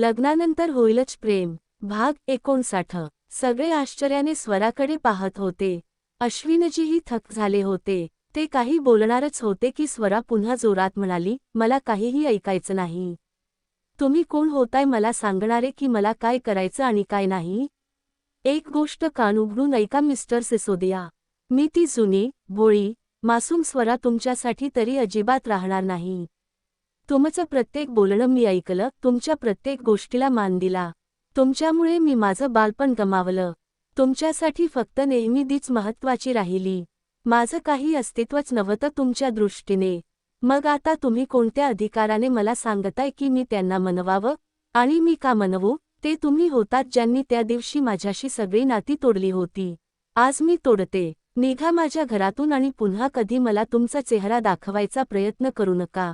लग्नानंतर होईलच प्रेम. भाग एकोणसाठ. सगळे आश्चर्याने स्वराकडे पाहत होते. अश्विनजीही थक झाले होते. ते काही बोलणारच होते की स्वरा पुन्हा जोरात म्हणाली मला काहीही ऐकायचं नाही. तुम्ही कोण होताय मला सांगणारे की मला काय करायचं आणि काय नाही? एक गोष्ट कान उघडून ऐका मिस्टर सिसोदिया. मी ती जुनी भोळी मासूम स्वरा तुमच्यासाठी तरी अजिबात राहणार नाही. तुमचं प्रत्येक बोलणं मी ऐकलं तुमच्या प्रत्येक गोष्टीला मान दिला. तुमच्यामुळे मी माझं बालपण गमावलं. तुमच्यासाठी फक्त नेहमी दीच महत्वाची राहिली. माझं काही अस्तित्वच नव्हतं तुमच्या दृष्टीने. मग आता तुम्ही कोणत्या अधिकाराने मला सांगताय की मी त्यांना मनवावं? आणि मी का मनवू? ते तुम्ही होतात ज्यांनी त्या दिवशी माझ्याशी सगळी नाती तोडली होती. आज मी तोडते. निघा माझ्या घरातून आणि पुन्हा कधी मला तुमचा चेहरा दाखवायचा प्रयत्न करू नका.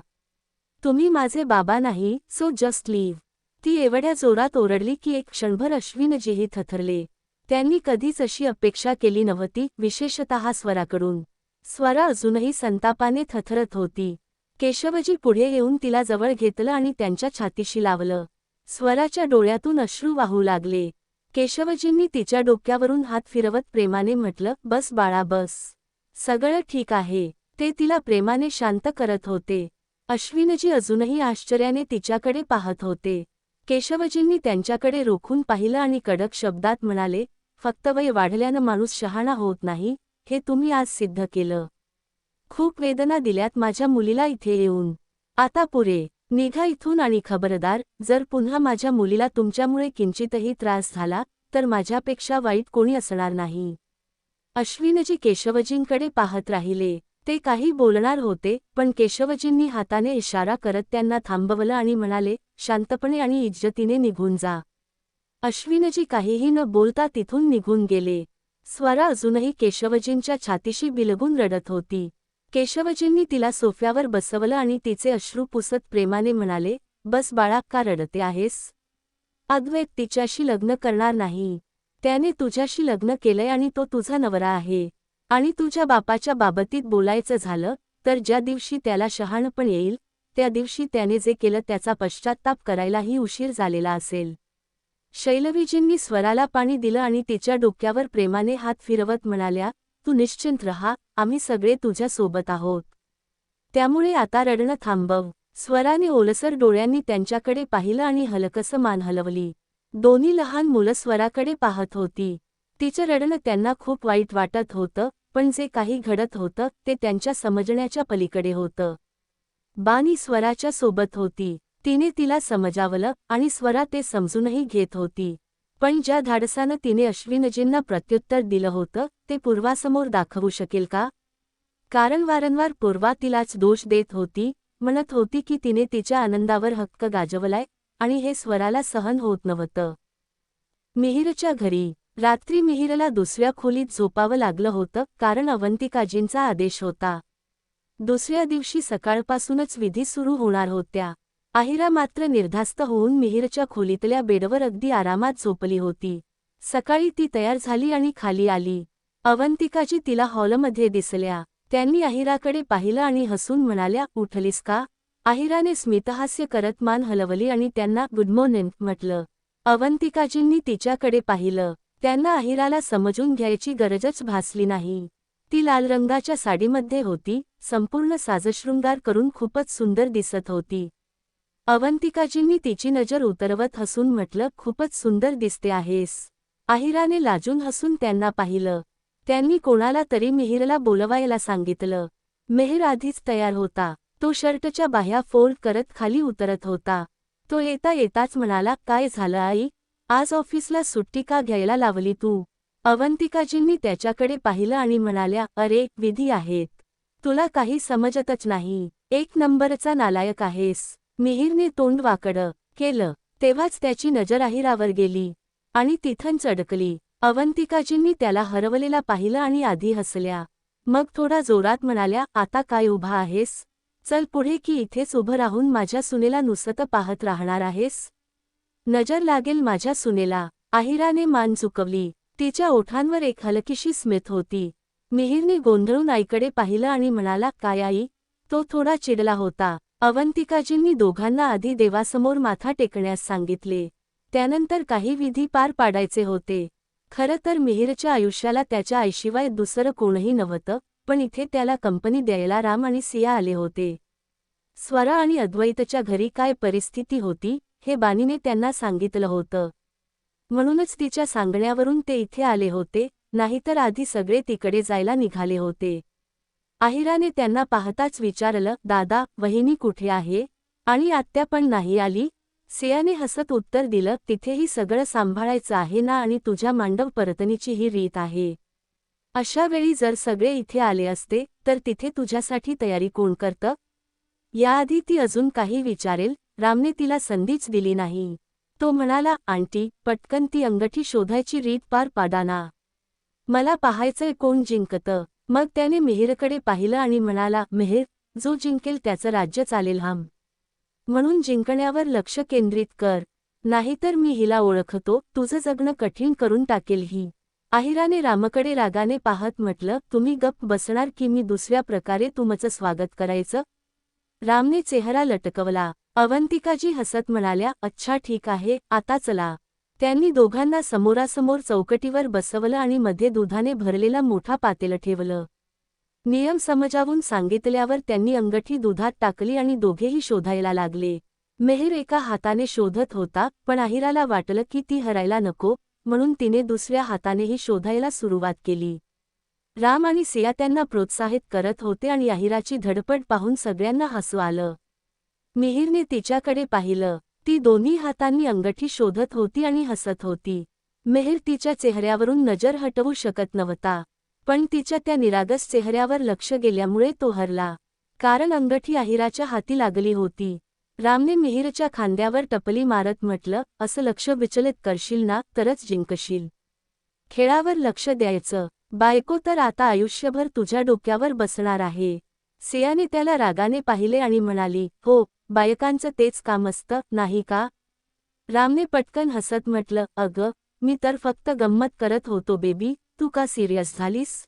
तुम्ही माझे बाबा नाही सो जस्ट लीव्ह ती एवढ्या जोरात ओरडली की एक क्षणभर अश्विनजीही थथरले. त्यांनी कधीच अशी अपेक्षा केली नव्हती विशेषतः स्वराकडून. स्वरा अजूनही संतापाने थथरत होती. केशवजी पुढे येऊन तिला जवळ घेतलं आणि त्यांच्या छातीशी लावलं. स्वराच्या डोळ्यातून अश्रू वाहू लागले. केशवजींनी तिच्या डोक्यावरून हात फिरवत प्रेमाने म्हटलं बस बाळा बस. सगळं ठीक आहे. ते तिला प्रेमाने शांत करत होते. अश्विनजी अजूनही आश्चर्याने तिच्याकडे पाहत होते. केशवजींनी त्यांच्याकडे रोखून पाहिलं आणि कडक शब्दात म्हणाले फक्त वय वाढल्यानं माणूस शहाणा होत नाही हे तुम्ही आज सिद्ध केलं. खूप वेदना दिल्यात माझ्या मुलीला इथे येऊन. आता पुरे. निघा इथून आणि खबरदार जर पुन्हा माझ्या मुलीला तुमच्यामुळे किंचितही त्रास झाला तर माझ्यापेक्षा वाईट कोणी असणार नाही अश्विनजी केशवजींकडे पाहत राहिले. ते काही बोलणार होते पण केशवजींनी हाताने इशारा करत त्यांना थांबवलं आणि म्हणाले शांतपणे आणि इज्जतीने निघून जा. अश्विनजी काहीही न बोलता तिथून निघून गेले. स्वरा अजूनही केशवजींच्या छातीशी बिलगून रडत होती. केशवजींनी तिला सोफ्यावर बसवलं आणि तिचे अश्रू पुसत प्रेमाने म्हणाले बस बाळा का रडते आहेस? अद्वैत तिच्याशी लग्न करणार नाही. त्याने तुझ्याशी लग्न केलंय आणि तो तुझा नवरा आहे. आणि तुझ्या बापाच्या बाबतीत बोलायचं झालं तर ज्या दिवशी त्याला शहाणपण येईल त्या दिवशी त्याने जे केलं त्याचा पश्चात्ताप करायलाही उशीर झालेला असेल. शैलवीजींनी स्वराला पाणी दिलं आणि तिच्या डोक्यावर प्रेमाने हात फिरवत म्हणाल्या तू निश्चिंत रहा आम्ही सगळे तुझ्या सोबत आहोत. त्यामुळे आता रडणं थांबव. स्वराने ओलसर डोळ्यांनी त्यांच्याकडे पाहिलं आणि हलकसं मान हलवली. दोन्ही लहान मुलं स्वराकडे पाहत होती. तिचं रडणं त्यांना खूप वाईट वाटत होतं पण जे काही घडत होतं ते त्यांच्या समजण्याच्या पलीकडे होतं. बानी स्वराच्या सोबत होती. तिने तिला समजावलं आणि स्वरा ते समजूनही घेत होती. पण ज्या धाडसानं तिने अश्विनजींना प्रत्युत्तर दिलं होतं ते पूर्वासमोर दाखवू शकेल का? कारण वारंवार पूर्वा तिलाच दोष देत होती म्हणत होती की तिने तिच्या आनंदावर हक्क गाजवलाय आणि हे स्वराला सहन होत नव्हतं. मिहिरच्या घरी रात्री मिहिरला दुसऱ्या खोलीत झोपावं लागलं होतं कारण अवंतिकाजींचा आदेश होता. दुसऱ्या दिवशी सकाळपासूनच विधी सुरू होणार होत्या. आहिरा मात्र निर्धास्त होऊन मिहिरच्या खोलीतल्या बेडवर अगदी आरामात झोपली होती. सकाळी ती तयार झाली आणि खाली आली. अवंतिकाजी तिला हॉलमध्ये दिसल्या. त्यांनी आहिराकडे पाहिलं आणि हसून म्हणाल्या उठलीस का? आहिराने स्मितहास्य करत मान हलवली आणि त्यांना गुड मॉर्निंग म्हटलं. अवंतिकाजींनी तिच्याकडे पाहिलं. त्यांना अहिराला समजून घ्यायची गरजच भासली नाही. ती लाल रंगाच्या साडीमध्ये होती संपूर्ण साजशृंगार करून खूपच सुंदर दिसत होती. अवंतिकाजींनी तिची नजर उतरवत हसून म्हटलं खूपच सुंदर दिसते आहेस. आहिराने लाजून हसून त्यांना पाहिलं. त्यांनी कोणाला तरी मिहिरला बोलवायला सांगितलं. मेहर आधीच तयार होता. तो शर्टच्या बाह्या फोल्ड करत खाली उतरत होता. तो येता येताच म्हणाला काय झालं आई? आज ऑफिसला सुट्टी का घ्यायला लावली तू? अवंतिकाजींनी त्याच्याकडे पाहिलं आणि म्हणाल्या अरे विधी आहेत. तुला काही समजतच नाही. एक नंबरचा नालायक आहेस. मिहीरने तोंड वाकडं केलं. तेव्हाच त्याची नजर आहिरावर गेली आणि तिथंच अडकली अवंतिकाजींनी त्याला हरवलेला पाहिलं आणि आधी हसल्या. मग थोडा जोरात म्हणाल्या आता काय उभा आहेस? चल पुढे की इथेच उभं राहून माझ्या सुनेला नुसतं पाहत राहणार आहेस? नजर लागेल माझ्या सुनेला. आहिराने मान चुकवली. तिच्या ओठांवर एक हलकीशी स्मित होती. मिहिरने गोंधळून आईकडे पाहिलं आणि म्हणाला काय आई? तो थोडा चिडला होता. अवंतिकाजींनी दोघांना आधी देवासमोर माथा टेकण्यास सांगितले. त्यानंतर काही विधी पार पाडायचे होते. खरं तर मिहिरच्या आयुष्याला त्याच्या आईशिवाय दुसरं कोणही नव्हतं पण इथे त्याला कंपनी द्यायला राम आणि सिया आले होते. स्वरा आणि अद्वैतच्या घरी काय परिस्थिती होती? हे बानीने त्यांना सांगितलं होतं. म्हणूनच तिच्या सांगण्यावरून ते इथे आले होते नाहीतर आधी सगळे तिकडे जायला निघाले होते. आहिराने त्यांना पाहताच विचारलं दादा वहिनी कुठे आहे? आणि आत्या पण नाही आली सियाने हसत उत्तर दिलं तिथेही सगळं सांभाळायचं आहे ना आणि तुझ्या मांडव परतनीची ही रीत आहे. अशा वेळी जर सगळे इथे आले असते तर तिथे तुझ्यासाठी तयारी कोण करतं याआधी ती अजून काही विचारेल रामने तिला संधीच दिली नाही. तो म्हणाला आंटी पटकन ती अंगठी शोधायची रीत पार पाडाना मला पाहायचंय कोण जिंकतं. मग त्याने मिहिरकडे पाहिलं आणि म्हणाला मिहिर जो जिंकेल त्याचं राज्य चालेल हम. म्हणून जिंकण्यावर लक्ष केंद्रित कर. नाहीतर मी हिला ओळखतो तुझं जगणं कठीण करून टाकेल ही. आहिराने रामकडे रागाने पाहत म्हटलं तुम्ही गप्प बसणार की मी दुसऱ्या प्रकारे तुमचं स्वागत करायचं? रामने चेहरा लटकवला. अवंतिकाजी हसत म्हणाल्या अच्छा ठीक आहे आता चला. त्यांनी दोघांना समोरासमोर चौकटीवर बसवलं आणि मध्ये दुधाने भरलेला मोठा पातेलं ठेवलं. नियम समजावून सांगितल्यावर त्यांनी अंगठी दुधात टाकली आणि दोघेही शोधायला लागले. मेहर एका हाताने शोधत होता पण आहिराला वाटलं की ती हरायला नको म्हणून तिने दुसऱ्या हातानेही शोधायला सुरुवात केली. राम आणि सिया त्यांना प्रोत्साहित करत होते आणि आहिराची धडपड पाहून सगळ्यांना हसू आलं. मिहिरने तिच्याकडे पाहिलं. ती दोन्ही हातांनी अंगठी शोधत होती आणि हसत होती. मेहर तिच्या चेहऱ्यावरून नजर हटवू शकत नव्हता. पण तिच्या त्या निरागस चेहऱ्यावर लक्ष गेल्यामुळे तो हरला. कारण अंगठी आहिराच्या हाती लागली होती. रामने मिहिरच्या खांद्यावर टपली मारत म्हटलं असं लक्ष विचलित करशील ना तरच जिंकशील. खेळावर लक्ष द्यायचं. बायको तर आता आयुष्यभर तुझ्या डोक्यावर बसणार आहे. सियाने त्याला रागाने पाहिले आणि म्हणाली हो बायकांचं तेच काम असतं नाही का? रामने पटकन हसत म्हटलं अगं मी तर फक्त गंमत करत होतो बेबी तू का सिरियस झालीस?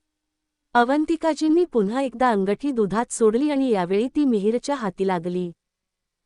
अवंतिकाजींनी पुन्हा एकदा अंगठी दुधात सोडली आणि यावेळी ती मिहिरच्या हाती लागली.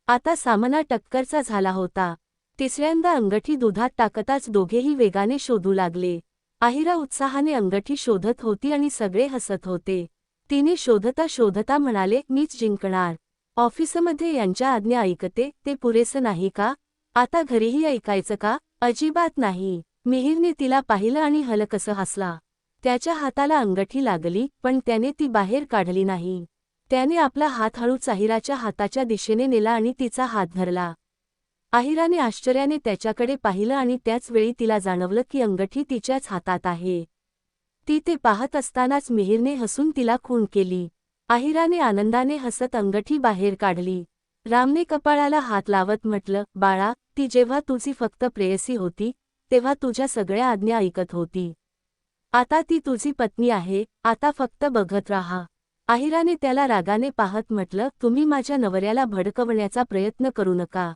आता सामना टक्करचा झाला होता. तिसऱ्यांदा अंगठी दुधात टाकताच दोघेही वेगाने शोधू लागले. आहिरा उत्साहाने अंगठी शोधत होती आणि सगळे हसत होते. तिने शोधता शोधता म्हणाले मीच जिंकणार. ऑफिसमध्ये यांच्या आज्ञा ऐकते ते पुरेसं नाही का? आता घरीही ऐकायचं का? अजिबात नाही. मिहिरने तिला पाहिलं आणि हलकसं हसला. त्याच्या हाताला अंगठी लागली पण त्याने ती बाहेर काढली नाही. त्याने आपला हात हळू चाहिराच्या हाताच्या दिशेने नेला आणि तिचा हात धरला. आहिराने आश्चर्याने त्याच्याकडे पाहिलं आणि त्याच वेळी तिला जाणवलं की अंगठी तिच्याच हातात आहे. ती ते पाहत असतानाच मिहिरने हसून तिला खून केली. आहिराने आनंदाने हसत अंगठी बाहेर काढली. रामने कपाळाला हात लावत म्हटलं बाळा ती जेव्हा तुझी फक्त प्रेयसी होती तेव्हा तुझ्या सगळ्या आज्ञा ऐकत होती. आता ती तुझी पत्नी आहे आता फक्त बघत राहा. आहिराने त्याला रागाने पाहत म्हटलं तुम्ही माझ्या नवऱ्याला भडकवण्याचा प्रयत्न करू नका.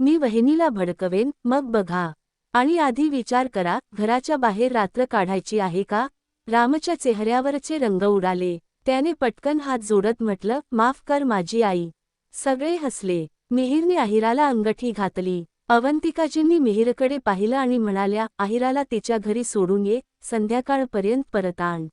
मी वहिनीला भडकवेन मग बघा. आणि आधी विचार करा घराच्या बाहेर रात्र काढायची आहे का? रामच्या चेहऱ्यावरचे रंग उडाले. त्याने पटकन हात जोडत म्हटलं माफ कर माझी आई. सगळे हसले. मिहिरने आहिराला अंगठी घातली. अवंतिकाजींनी मिहिरकडे पाहिलं आणि म्हणाल्या आहिराला तिच्या घरी सोडून ये संध्याकाळपर्यंत परत आण.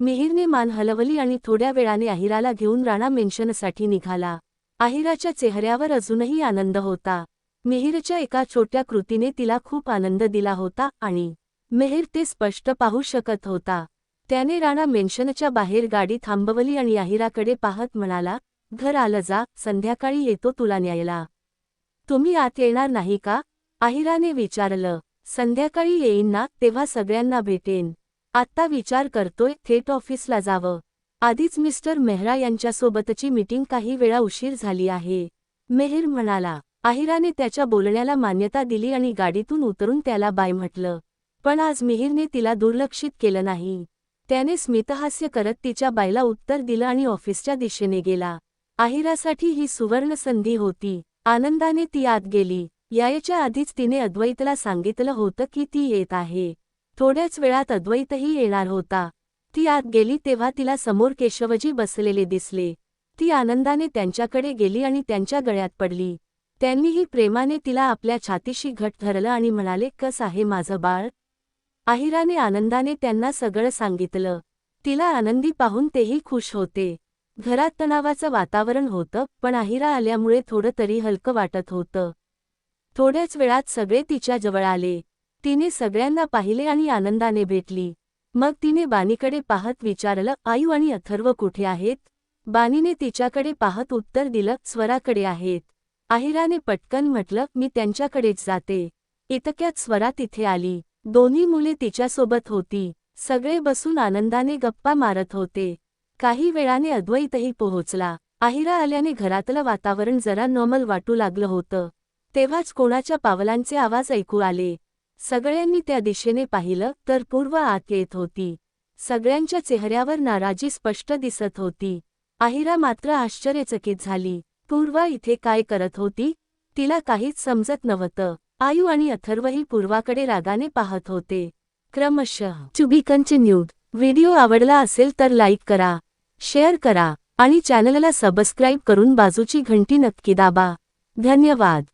मिहिरने मान हलवली आणि थोड्या वेळाने आहिराला घेऊन राणा मेन्शनसाठी निघाला. आहिराच्या चेहऱ्यावर अजूनही आनंद होता. मिहिरच्या एका छोट्या कृतीने तिला खूप आनंद दिला होता आणि मेहर ते स्पष्ट पाहू शकत होता. त्याने राणा मेन्शनच्या बाहेर गाडी थांबवली आणि आहिराकडे पाहत म्हणाला घर आलं जा संध्याकाळी येतो तुला न्यायला. तुम्ही आत येणार नाही का? आहिराने विचारलं. संध्याकाळी येईन ना तेव्हा सगळ्यांना भेटेन. आत्ता विचार करतोय थेट ऑफिसला जावं. आधीच मिस्टर मेहरा यांच्यासोबतची मीटिंग काही वेळा उशीर झाली आहे. मेहर म्हणाला आहिराने त्याच्या बोलण्याला मान्यता दिली आणि गाडीतून उतरून त्याला बाय म्हटलं. पण आज मिहिरने तिला दुर्लक्षित केलं नाही. त्याने स्मितहास्य करत तिच्या बायला उत्तर दिलं आणि ऑफिसच्या दिशेने गेला. आहिरासाठी ही सुवर्ण संधी होती. आनंदाने ती आत गेली. यायच्या आधीच तिने अद्वैतला सांगितलं होतं की ती येत आहे. थोड्याच वेळात अद्वैतही येणार होता. ती आत गेली तेव्हा तिला समोर केशवजी बसलेले दिसले. ती आनंदाने त्यांच्याकडे गेली आणि त्यांच्या गळ्यात पडली. त्यांनीही प्रेमाने तिला आपल्या छातीशी घट धरलं आणि म्हणाले कस आहे माझं बाळ? आहिराने आनंदाने त्यांना सगळं सांगितलं. तिला आनंदी पाहून तेही खुश होते. घरात तणावाचं वातावरण होतं पण आहिरा आल्यामुळे थोडं तरी हलकं वाटत होतं. थोड्याच वेळात सगळे तिच्या जवळ आले. तिने सगळ्यांना पाहिले आणि आनंदाने भेटली. मग तिने बानीकडे पाहत विचारलं आयू आणि अथर्व कुठे आहेत? बानीने तिच्याकडे पाहत उत्तर दिलं स्वराकडे आहेत. आहिराने पटकन म्हटलं मी त्यांच्याकडेच जाते. इतक्यात स्वरा तिथे आली. दोन्ही मुले तिच्यासोबत होती. सगळे बसून आनंदाने गप्पा मारत होते. काही वेळाने अद्वैतही पोहोचला. आहिरा आल्याने घरातलं वातावरण जरा नॉर्मल वाटू लागलं होतं. तेव्हाच कोणाच्या पावलांचे आवाज ऐकू आले. सगळ्यांनी त्या दिशेने पाहिलं तर पूर्व आत येत होती. सगळ्यांच्या चेहऱ्यावर नाराजी स्पष्ट दिसत होती. आहिरा मात्र आश्चर्यचकित झाली. पूर्वा इथे काय करत होती? तिला काहीच समजत नव्हतं. आयू आणि अथर्वही पूर्वाकडे रागाने पाहत होते. क्रमशः चुबी कंटिन्यूड व्हिडिओ आवडला असेल तर लाईक करा. शेअर करा. आणि चॅनलला सबस्क्राईब करून बाजूची घंटी नक्की दाबा. धन्यवाद.